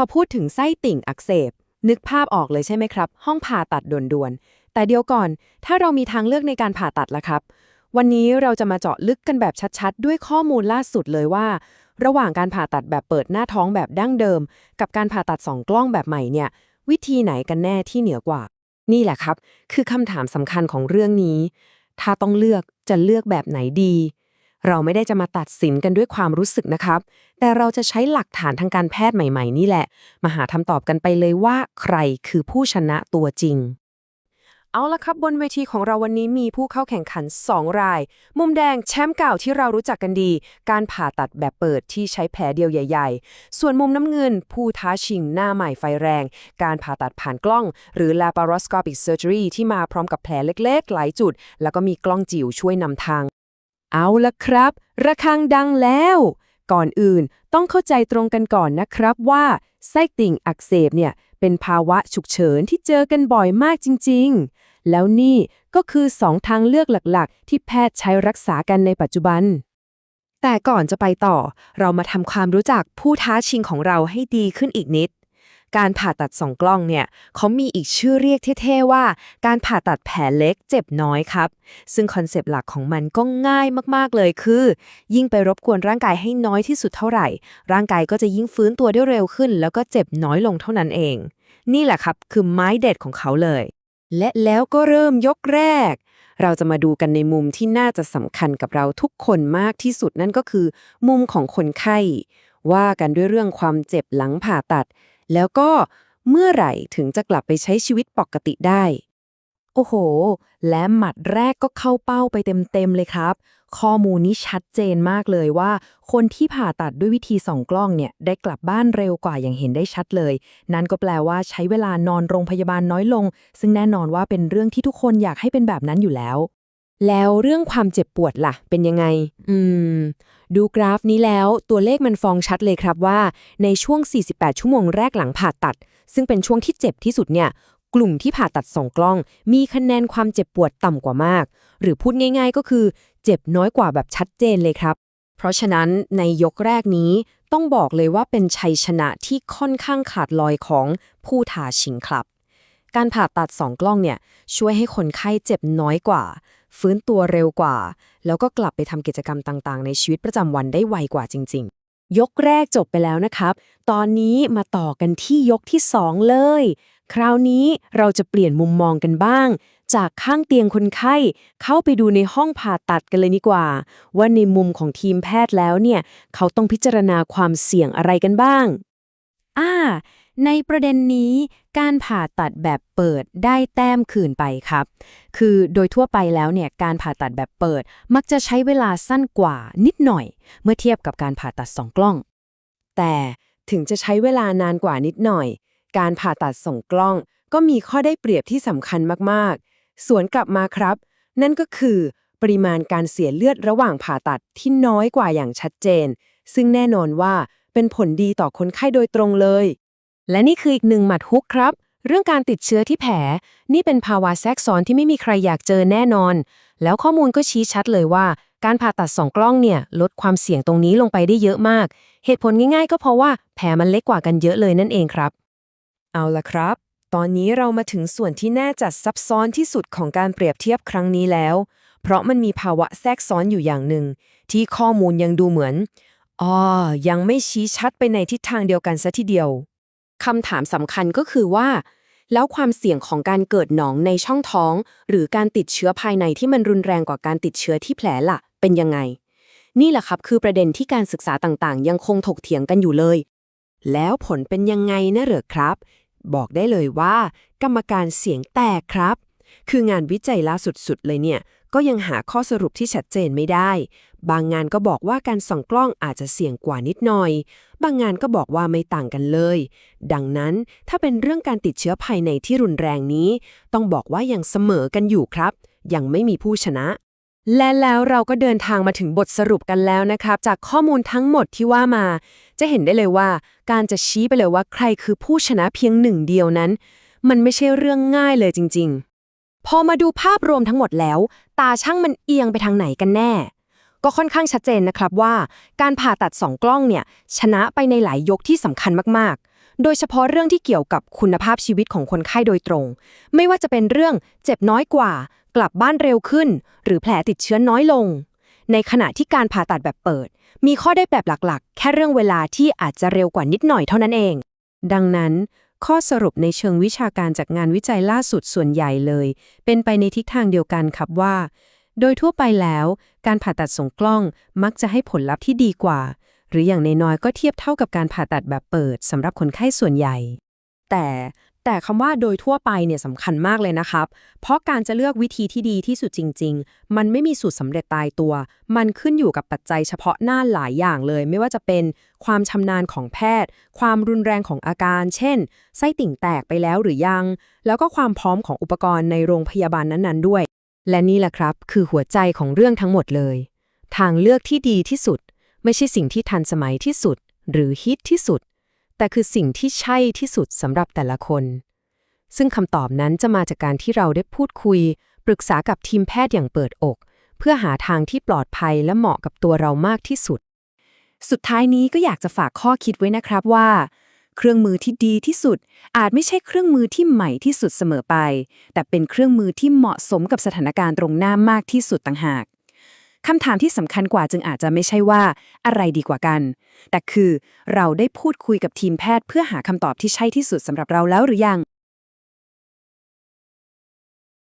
พอพูดถึงไส้ติ่งอักเสบ นึกภาพออกเลยใช่ไหมครับ ห้องผ่าตัดด่วนๆ แต่เดียวก่อน ถ้าเรามีทางเลือกในการผ่าตัดล่ะครับ วันนี้เราจะมาเจาะลึกกันแบบชัดๆ ด้วยข้อมูลล่าสุดเลยว่า ระหว่างการผ่าตัดแบบเปิดหน้าท้องแบบดั้งเดิม กับการผ่าตัดสองกล้องแบบใหม่เนี่ย วิธีไหนกันแน่ที่เหนือกว่า นี่แหละครับ คือคำถามสำคัญของเรื่องนี้ ถ้าต้องเลือกจะเลือกแบบไหนดี เราไม่ได้จะมาตัดสินกันด้วยความรู้สึกนะครับ แต่เราจะใช้หลักฐานทางการแพทย์ใหม่ ๆ นี่แหละ มาหาคำตอบกันไปเลยว่าใครคือผู้ชนะตัวจริง เอาละครับบนเวทีของเราวันนี้มีผู้เข้าแข่งขัน 2 ราย มุมแดงแชมป์เก่าที่เรารู้จักกันดี การผ่าตัดแบบเปิดที่ใช้แผลเดียวใหญ่ ๆ ส่วนมุมน้ำเงิน ผู้ท้าชิงหน้าใหม่ไฟแรง การผ่าตัดผ่านกล้อง หรือ laparoscopic surgery ที่มาพร้อมกับแผลเล็กๆ หลายจุด แล้วก็มีกล้องจิ๋วช่วยนำทาง เอาละครับ ระฆังดังแล้ว ก่อนอื่นต้องเข้าใจตรงกันก่อนนะครับว่าไส้ติ่งอักเสบเนี่ยเป็นภาวะฉุกเฉินที่เจอกันบ่อยมากจริง ๆ แล้วนี่ก็คือสองทางเลือกหลักๆ ที่แพทย์ใช้รักษากันในปัจจุบัน แต่ก่อนจะไปต่อ เรามาทำความรู้จักผู้ท้าชิงของเราให้ดีขึ้นอีกนิด การผ่าตัดสองกล้องเนี่ยเขามีอีกชื่อเรียกเท่ๆว่า การผ่าตัดแผลเล็กเจ็บน้อยครับ ซึ่งคอนเซปต์หลักของมันก็ง่ายมากๆเลยคือ ยิ่งไปรบกวนร่างกายให้น้อยที่สุดเท่าไหร่ ร่างกายก็จะยิ่งฟื้นตัวได้เร็วขึ้น แล้วก็เจ็บน้อยลงเท่านั้นเอง นี่แหละครับคือไม้เด็ดของเขาเลย และแล้วก็เริ่มยกแรกเราจะมาดูกันในมุมที่น่าจะสำคัญกับเราทุกคนมากที่สุดนั่นก็คือ มุมของคนไข้ ว่ากันด้วยเรื่องความเจ็บหลังผ่าตัด แล้วก็เมื่อไหร่ถึงจะกลับไปใช้ชีวิตปกติได้ โอ้โห และหมัดแรกก็เข้าเป้าไปเต็มๆเลยครับ ข้อมูลนี้ชัดเจนมากเลยว่า คนที่ผ่าตัดด้วยวิธีส่องกล้องเนี่ย ได้กลับบ้านเร็วกว่าอย่างเห็นได้ชัดเลย นั่นก็แปลว่าใช้เวลานอนโรงพยาบาลน้อยลง ซึ่งแน่นอนว่าเป็นเรื่องที่ทุกคนอยากให้เป็นแบบนั้นอยู่แล้ว แล้วเรื่องความเจ็บปวดล่ะ เป็นยังไง อืม ดูกราฟนี้แล้วตัวเลขมันฟองชัดเลยครับว่า ในช่วง 48 ชั่วโมงแรกหลังผ่าตัด ซึ่งเป็นช่วงที่เจ็บที่สุดเนี่ย กลุ่มที่ผ่าตัดสองกล้อง มีคะแนนความเจ็บปวดต่ำกว่ามาก หรือพูดง่ายๆ ก็คือ เจ็บน้อยกว่าแบบชัดเจนเลยครับ เพราะฉะนั้นในยกแรกนี้ต้องบอกเลยว่าเป็นชัยชนะที่ค่อนข้างขาดลอยของผู้ท้าชิงครับ การผ่าตัดสองกล้องเนี่ยช่วยให้คนไข้เจ็บน้อยกว่า ฟื้นตัวเร็วกว่า แล้วก็กลับไปทำกิจกรรมต่างๆ ในชีวิตประจำวันได้ไวกว่าจริง ๆยกแรกจบไปแล้วนะครับ ตอนนี้มาต่อกันที่ยกที่ 2 เลย คราวนี้เราจะเปลี่ยนมุมมองกันบ้าง จากข้างเตียงคนไข้ เข้าไปดูในห้องผ่าตัดกันเลยดีกว่า ว่าในมุมของทีมแพทย์แล้วเนี่ย เขาต้องพิจารณาความเสี่ยงอะไรกันบ้าง อ่า ในประเด็นนี้การผ่าตัดแบบเปิดได้แต้มคืนไปครับ คือโดยทั่วไปแล้วเนี่ยการผ่าตัดแบบเปิด มักจะใช้เวลาสั้นกว่านิดหน่อย เมื่อเทียบกับการผ่าตัดสองกล้อง แต่ถึงจะใช้เวลานานกว่านิดหน่อย การผ่าตัดส่องกล้อง ก็มีข้อได้เปรียบที่สำคัญมากๆ สวนกลับมาครับ นั่นก็คือปริมาณการเสียเลือดระหว่างผ่าตัดที่น้อยกว่าอย่างชัดเจน ซึ่งแน่นอนว่าเป็นผลดีต่อคนไข้โดยตรงเลย และนี่คืออีกหนึ่งหมัดฮุกครับ เรื่องการติดเชื้อที่แผล นี่เป็นภาวะแทรกซ้อนที่ไม่มีใครอยากเจอแน่นอน แล้วข้อมูลก็ชี้ชัดเลยว่า การผ่าตัดสองกล้องเนี่ยลดความเสี่ยงตรงนี้ลงไปได้เยอะมาก เหตุผลง่ายๆ ก็เพราะว่าแผลมันเล็กกว่ากันเยอะเลยนั่นเองครับ เอาละครับ ตอนนี้เรามาถึงส่วนที่แน่จัดซับซ้อนที่สุดของการเปรียบเทียบครั้งนี้แล้ว เพราะมันมีภาวะแทรกซ้อนอยู่อย่างหนึ่ง ที่ข้อมูลยังดูเหมือนอ๋อยังไม่ชี้ชัดไปในทิศทางเดียวกันซะทีเดียว คำถามสำคัญก็คือว่า แล้วความเสี่ยงของการเกิดหนองในช่องท้อง หรือการติดเชื้อภายในที่มันรุนแรงกว่าการติดเชื้อที่แผลล่ะ เป็นยังไง นี่แหละครับคือประเด็นที่การศึกษาต่างๆ ยังคงถกเถียงกันอยู่เลย แล้วผลเป็นยังไงนะเหรอครับ บอกได้เลยว่า กรรมการเสียงแตกครับ คืองานวิจัยล่าสุดๆเลยเนี่ย ก็ยังหาข้อสรุปที่ชัดเจนไม่ได้ บางงานก็บอกว่าการส่องกล้องอาจจะเสี่ยงกว่านิดหน่อย บางงานก็บอกว่าไม่ต่างกันเลย ดังนั้นถ้าเป็นเรื่องการติดเชื้อภายในที่รุนแรงนี้ ต้องบอกว่ายังเสมอกันอยู่ครับ ยังไม่มีผู้ชนะและแล้วเราก็เดินทางมาถึงบทสรุปกันแล้วนะครับ จากข้อมูลทั้งหมดที่ว่ามา จะเห็นได้เลยว่า การจะชี้ไปเลยว่าใครคือผู้ชนะเพียงหนึ่งเดียวนั้น มันไม่ใช่เรื่องง่ายเลยจริง ๆ พอมาดูภาพรวมทั้งหมดแล้ว ตาช่างมันเอียงไปทางไหนกันแน่ ก็ค่อนข้างชัดเจนนะครับว่า การผ่าตัดสองกล้องเนี่ยชนะไปในหลายยกที่สำคัญมากๆ โดยเฉพาะเรื่องที่เกี่ยวกับคุณภาพชีวิตของคนไข้โดยตรง ไม่ว่าจะเป็นเรื่องเจ็บน้อยกว่า กลับบ้านเร็วขึ้น หรือแผลติดเชื้อน้อยลง ในขณะที่การผ่าตัดแบบเปิด มีข้อได้แบบหลักๆ แค่เรื่องเวลาที่อาจจะเร็วกว่านิดหน่อยเท่านั้นเอง ดังนั้น ข้อสรุปในเชิงวิชาการจากงานวิจัยล่าสุดส่วนใหญ่เลย เป็นไปในทิศทางเดียวกันครับว่า โดยทั่วไปแล้ว การผ่าตัดส่งกล้องมักจะให้ผลลัพธ์ที่ดีกว่า หรืออย่างน้อยก็เทียบเท่ากับการผ่าตัดแบบเปิดสำหรับคนไข้ส่วนใหญ่ แต่ แต่คำว่าโดยทั่วไปเนี่ยสำคัญมากเลยนะครับ เพราะการจะเลือกวิธีที่ดีที่สุดจริง ๆ มันไม่มีสูตรสำเร็จตายตัว มันขึ้นอยู่กับปัจจัยเฉพาะหน้าหลายอย่างเลย ไม่ว่าจะเป็นความชำนาญของแพทย์ ความรุนแรงของอาการ เช่น ไส้ติ่งแตกไปแล้วหรือยัง แล้วก็ความพร้อมของอุปกรณ์ในโรงพยาบาลนั้นๆด้วย และนี่แหละครับ คือหัวใจของเรื่องทั้งหมดเลย ทางเลือกที่ดีที่สุด ไม่ใช่สิ่งที่ทันสมัยที่สุด หรือฮิตที่สุด แต่คือสิ่งที่ใช่ที่สุดสำหรับแต่ละคน ซึ่งคำตอบนั้นจะมาจากการที่เราได้พูดคุย ปรึกษากับทีมแพทย์อย่างเปิดอก เพื่อหาทางที่ปลอดภัยและเหมาะกับตัวเรามากที่สุด สุดท้ายนี้ก็อยากจะฝากข้อคิดไว้นะครับว่า เครื่องมือที่ดีที่สุด อาจไม่ใช่เครื่องมือที่ใหม่ที่สุดเสมอไป แต่เป็นเครื่องมือที่เหมาะสมกับสถานการณ์ตรงหน้ามากที่สุดต่างหาก คำถามที่สำคัญกว่าจึงอาจจะไม่ใช่ว่าอะไรดีกว่ากัน แต่คือเราได้พูดคุยกับทีมแพทย์เพื่อหาคำตอบที่ใช่ที่สุดสำหรับเราแล้วหรือยัง